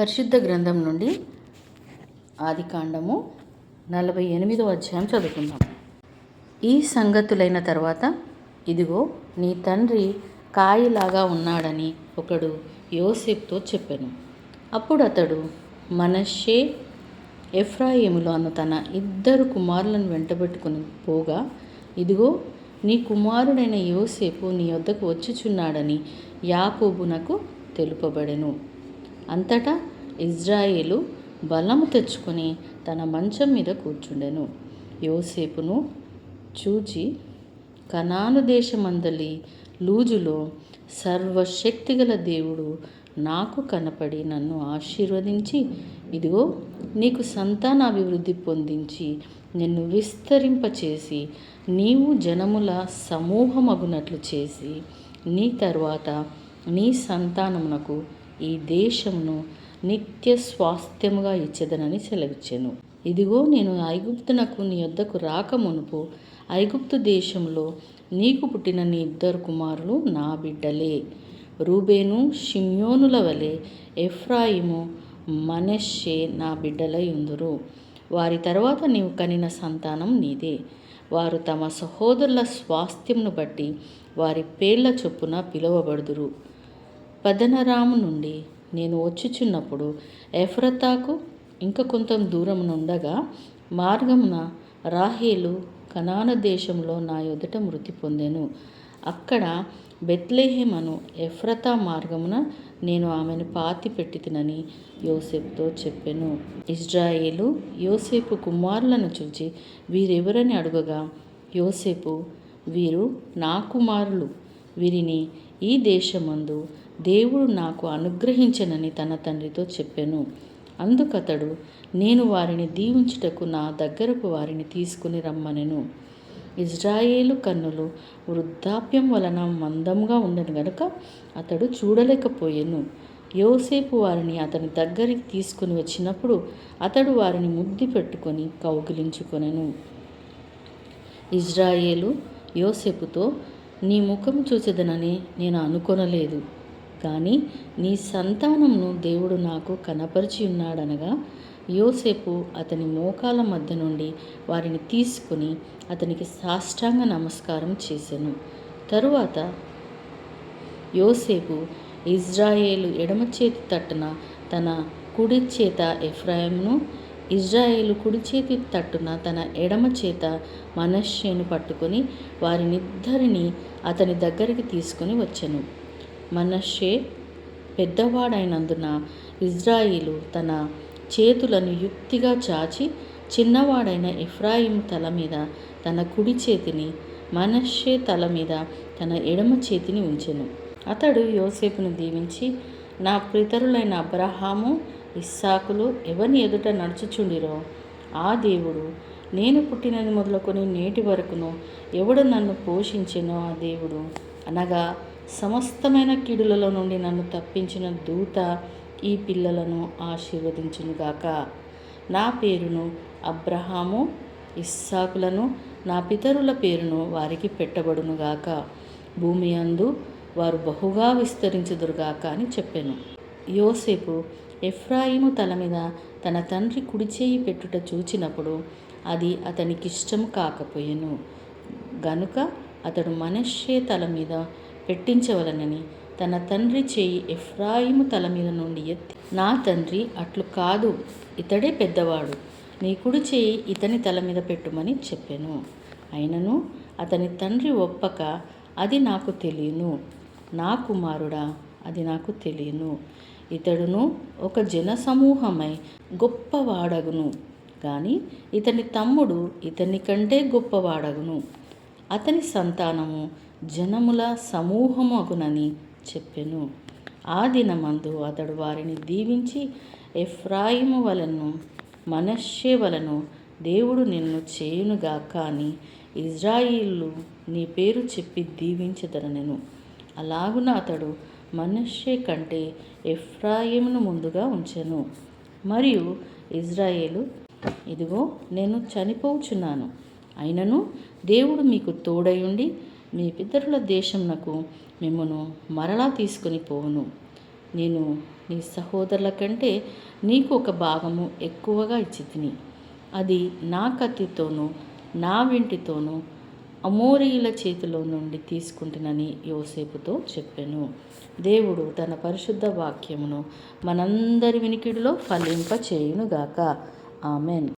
పరిశుద్ధ గ్రంథం నుండి ఆది కాండము నలభై ఎనిమిదో అధ్యాయం చదువుకుందాం. ఈ సంగతులైన తర్వాత ఇదిగో నీ తండ్రి కాయిలాగా ఉన్నాడని ఒకడు యోసేపుతో చెప్పాను. అప్పుడు అతడు మనషే ఎఫ్రాయిములో అను తన ఇద్దరు కుమారులను వెంటబెట్టుకుని పోగా ఇదిగో నీ కుమారుడైన యోసేపు నీ వద్దకు వచ్చుచున్నాడని యాకోబునకు తెలుపబడెను. అంతటా ఇజ్రాయేలు బలము తెచ్చుకొని తన మంచం మీద కూర్చుండెను. యోసేపును చూచి కనాను దేశమందలి లూజులో సర్వశక్తిగల దేవుడు నాకు కనపడి నన్ను ఆశీర్వదించి ఇదిగో నీకు సంతానాభివృద్ధి పొందించి నిన్ను విస్తరింపచేసి నీవు జనముల సమూహమగునట్లు చేసి నీ తర్వాత నీ సంతానమునకు ఈ దేశమును నిత్య స్వాస్థ్యముగా ఇచ్చేదనని సెలవిచ్చెను. ఇదిగో నేను ఐగుప్తునకు నీ యొద్దకు రాక మునుపు ఐగుప్తు దేశంలో నీకు పుట్టిన నీ ఇద్దరు కుమారులు నా బిడ్డలే. రూబేను షిమ్యోనుల వలె ఎఫ్రాయిము మనెషే నా బిడ్డలై ఉందురు. వారి తర్వాత నీవు కనిన సంతానం నీదే. వారు తమ సహోదరుల స్వాస్థ్యమును బట్టి వారి పేర్ల చొప్పున పిలువబడుదురు. పదనరాము నుండి నేను వచ్చుచున్నప్పుడు ఎఫ్రతాకు ఇంక కొంత దూరమునుండగా మార్గమున రాహేలు కనాన దేశంలో నా ఎదుట మృతి పొందెను. అక్కడ బెత్లెహేమ్ అను ఎఫ్రతా మార్గమున నేను ఆమెను పాతి పెట్టితినని యోసేపుతో చెప్పెను. ఇజ్రాయేలు యోసేపు కుమారులను చూచి వీరెవరని అడుగగా యోసేపు వీరు నా కుమారులు. వీరిని ఈ దేశమందు దేవుడు నాకు అనుగ్రహించనని తన తండ్రితో చెప్పాను. అందుకతడు నేను వారిని దీవించుటకు నా దగ్గరకు వారిని తీసుకుని రమ్మనెను. ఇజ్రాయేలు కన్నులు వృద్ధాప్యం వలన మందంగా ఉండను గనుక అతడు చూడలేకపోయాను. యోసేపు వారిని అతని దగ్గరికి తీసుకుని వచ్చినప్పుడు అతడు వారిని ముద్దు పెట్టుకొని కౌగిలించుకొనెను. ఇజ్రాయేలు యోసేపుతో నీ ముఖం చూసేదనని నేను అనుకొనలేదు. కానీ నీ సంతానంను దేవుడు నాకు కనపరిచి ఉన్నాడనగా యోసేపు అతని మోకాల మధ్య నుండి వారిని తీసుకుని అతనికి సాష్టాంగ నమస్కారం చేశాను తరువాత యోసేపు ఇజ్రాయేలు ఎడమ చేతి తట్టున తన కుడి చేత ఎఫ్రాయంను ఇజ్రాయేలు కుడి చేతి తట్టున తన ఎడమ చేత మనష్యను పట్టుకొని వారినిద్దరిని అతని దగ్గరికి తీసుకుని వచ్చెను. మనష్యే పెద్దవాడైనందున ఇజ్రాయిలు తన చేతులను యుక్తిగా చాచి చిన్నవాడైన ఇఫ్రాయిం తల మీద తన కుడి చేతిని మనషే తల మీద తన ఎడమ చేతిని ఉంచెను. అతడు యోసేపును దీవించి నా పితరులైన అబ్రహాము ఇస్సాకులు ఎవని ఎదుట నడుచుచుండిరో ఆ దేవుడు నేను పుట్టినది మొదలుకొని నేటి వరకును ఎవడు నన్ను పోషించెనో ఆ దేవుడు. అనగా సమస్తమైన కీడులలో నుండి నన్ను తప్పించిన దూత ఈ పిల్లలను ఆశీర్వదించునుగాక నా పేరును అబ్రహాము ఇస్సాకులను నా పితరుల పేరును వారికి పెట్టబడునుగాక భూమి అందు వారు బహుగా విస్తరించుదురుగాక అని చెప్పాను. యోసేపు ఎఫ్రాయిము తల మీద తన తండ్రి కుడిచేయి పెట్టుట చూచినప్పుడు అది అతనికిష్టం కాకపోయెను. గనుక అతడు మనషే తల మీద పెట్టించవలనని తన తండ్రి చేయి ఎఫ్రాయిము తల మీద నుండి ఎత్తి నా తండ్రి అట్లు కాదు ఇతడే పెద్దవాడు నీ కుడి చేయి ఇతని తల మీద పెట్టుమని చెప్పాను. అయినను అతని తండ్రి ఒప్పక అది నాకు తెలియను. నా కుమారుడా అది నాకు తెలియను. ఇతడును ఒక జనసమూహమై గొప్పవాడగును. కానీ ఇతని తమ్ముడు ఇతని కంటే గొప్పవాడగును. అతని సంతానము జనముల సమూహమగునని చెప్పెను. ఆ దినమందు అతడు వారిని దీవించి ఎఫ్రాయిము వలను మనషే వలను దేవుడు నిన్ను చేయునుగాక అని ఇజ్రాయిల్లు నీ పేరు చెప్పి దీవించదనెను అలాగున అతడు మనషే కంటే ఎఫ్రాయిమును ముందుగా ఉంచెను. మరియు ఇజ్రాయేలు ఇదిగో నేను చనిపోచున్నాను. అయినను దేవుడు మీకు తోడయుండి మీ పితరుల దేశంనకు మిమ్మను మరలా తీసుకొని పోవును. నేను నీ సహోదరుల కంటే నీకు ఒక భాగము ఎక్కువగా ఇచ్చి తిని అది నా కత్తితోనూ నా వెంటితోనూ అమోరీయుల చేతిలో నుండి తీసుకుంటునని యోసేపుతో చెప్పాను. దేవుడు తన పరిశుద్ధ వాక్యమును మనందరి వినికిడిలో ఫలింప చేయునుగాక ఆమెన్.